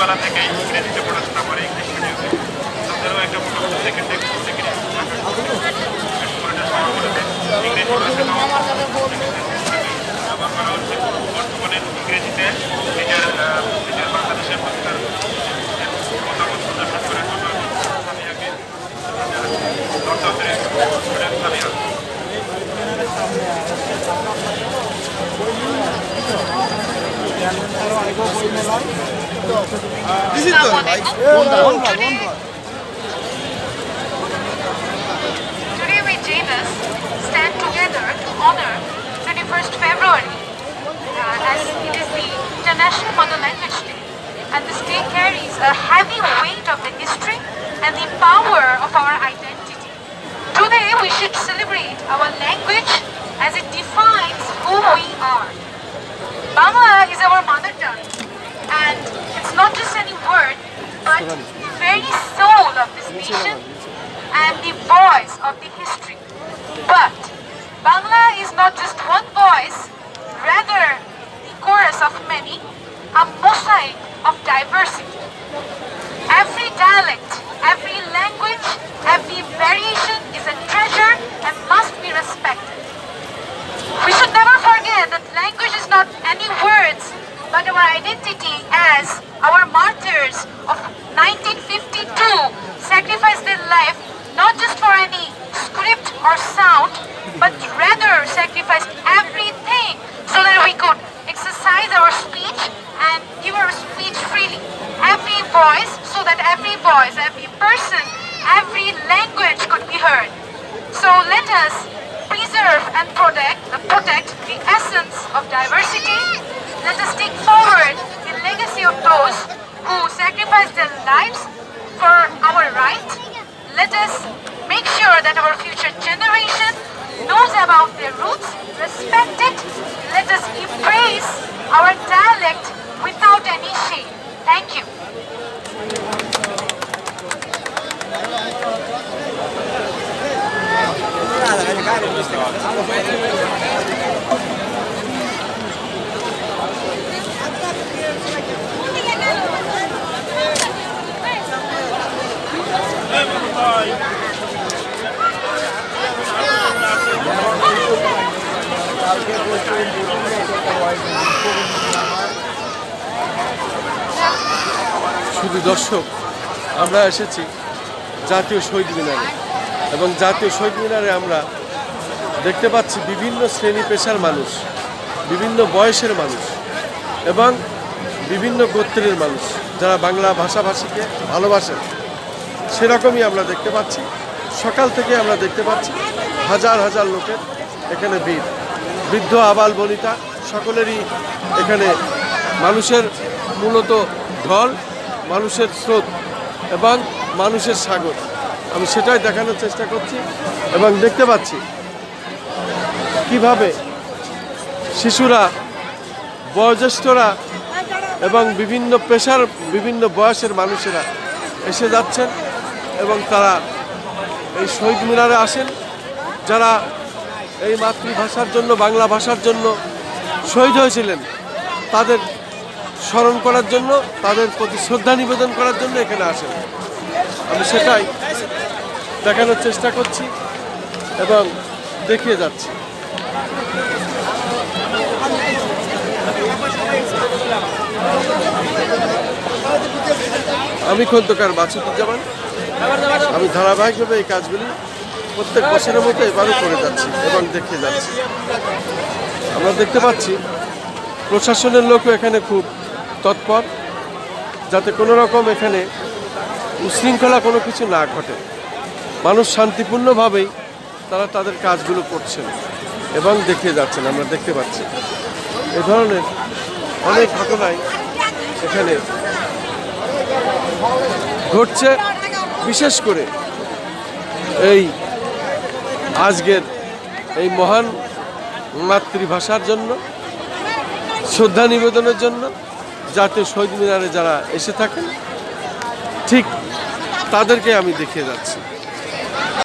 ছোটবেলা থেকে ইংরেজিতে পড়াশোনা করে ইংলিশ মিডিয়ামে তাদেরও একটা মোটামুটি সেকেন্ড সেকেন্ড ইংরেজি আমার মনে হচ্ছে বর্তমানে ইংরেজিতে নিজের নিজের বাংলাদেশের মতামত প্রদর্শন করার জন্য আমি আগে দর্শকদের student This is the like one call, one call. Today we Janus stand together to honor 21st February uh, as it is the International Mother Language Day. And this day carries a heavy weight of the history and the power of our identity. Today we should celebrate our language as it defines and the voice of the history. But Bangla is not just one voice, rather the chorus of many, a mosaic of diversity. Every dialect, every language, every variation is a treasure and must be respected. We should never forget that language is not any words, but our identity as our martyrs of 1952 sacrificed their life not just for any script or sound, but rather sacrificed everything so that we could exercise our speech and give our speech freely. Every voice, so that every voice, every person, every language could be heard. So let us preserve and protect, uh, protect the essence of diversity. Let us take forward the legacy of those who sacrificed their lives for our right. Let us make sure that our future generation knows about their roots, respect it. Let us embrace our dialect without any shame. Thank you. শুধু দর্শক, আমরা এসেছি জাতীয় শহীদ মিনারে। এবং জাতীয় শহীদ মিনারে আমরা দেখতে পাচ্ছি বিভিন্ন শ্রেণি পেশার মানুষ, বিভিন্ন বয়সের মানুষ এবং বিভিন্ন গোত্রের মানুষ যারা বাংলা ভাষাভাষীকে ভালোবাসেন। সেরকমই আমরা দেখতে পাচ্ছি। সকাল থেকে আমরা দেখতে পাচ্ছি হাজার হাজার লোকের এখানে ভিড়। বৃদ্ধ আবাল বনিতা, সকলেরই এখানে মানুষের মূলত ঢল, মানুষের স্রোত এবং মানুষের সাগর। আমি সেটাই দেখানোর চেষ্টা করছি এবং দেখতে পাচ্ছি কীভাবে শিশুরা, বয়োজ্যেষ্ঠরা এবং বিভিন্ন পেশার, বিভিন্ন বয়সের মানুষেরা এসে যাচ্ছেন এবং তারা এই শহীদ মিনারে আসেন। যারা এই মাতৃভাষার জন্য, বাংলা ভাষার জন্য শহীদ হয়েছিলেন। তাদের স্মরণ করার জন্য, তাদের প্রতি শ্রদ্ধা নিবেদন করার জন্য এখানে আসেন। আমি সেটাই দেখানোর চেষ্টা করছি এবং দেখিয়ে যাচ্ছি। আমি খন্দকার বাছুদুজ্জামান আমি ধারাবাহিকভাবে এই কাজগুলি প্রত্যেক বছরের মতো এবারও করে যাচ্ছি এবং দেখে যাচ্ছি। আমরা দেখতে পাচ্ছি, প্রশাসনের লোকও এখানে খুব তৎপর, যাতে কোনো রকম এখানে উশৃঙ্খলা কোনো কিছু না ঘটে। মানুষ শান্তিপূর্ণভাবেই তারা তাদের কাজগুলো করছেন এবং দেখে যাচ্ছেন, আমরা দেখতে পাচ্ছি। এ ধরনের অনেক ঘটনাই এখানে ঘটছে, বিশেষ করে এই আজকের এই মহান মাতৃভাষার জন্য, শ্রদ্ধা নিবেদনের জন্য জাতীয় শহীদ মিনারে যারা এসে থাকেন, ঠিক তাদেরকে আমি দেখিয়ে যাচ্ছি।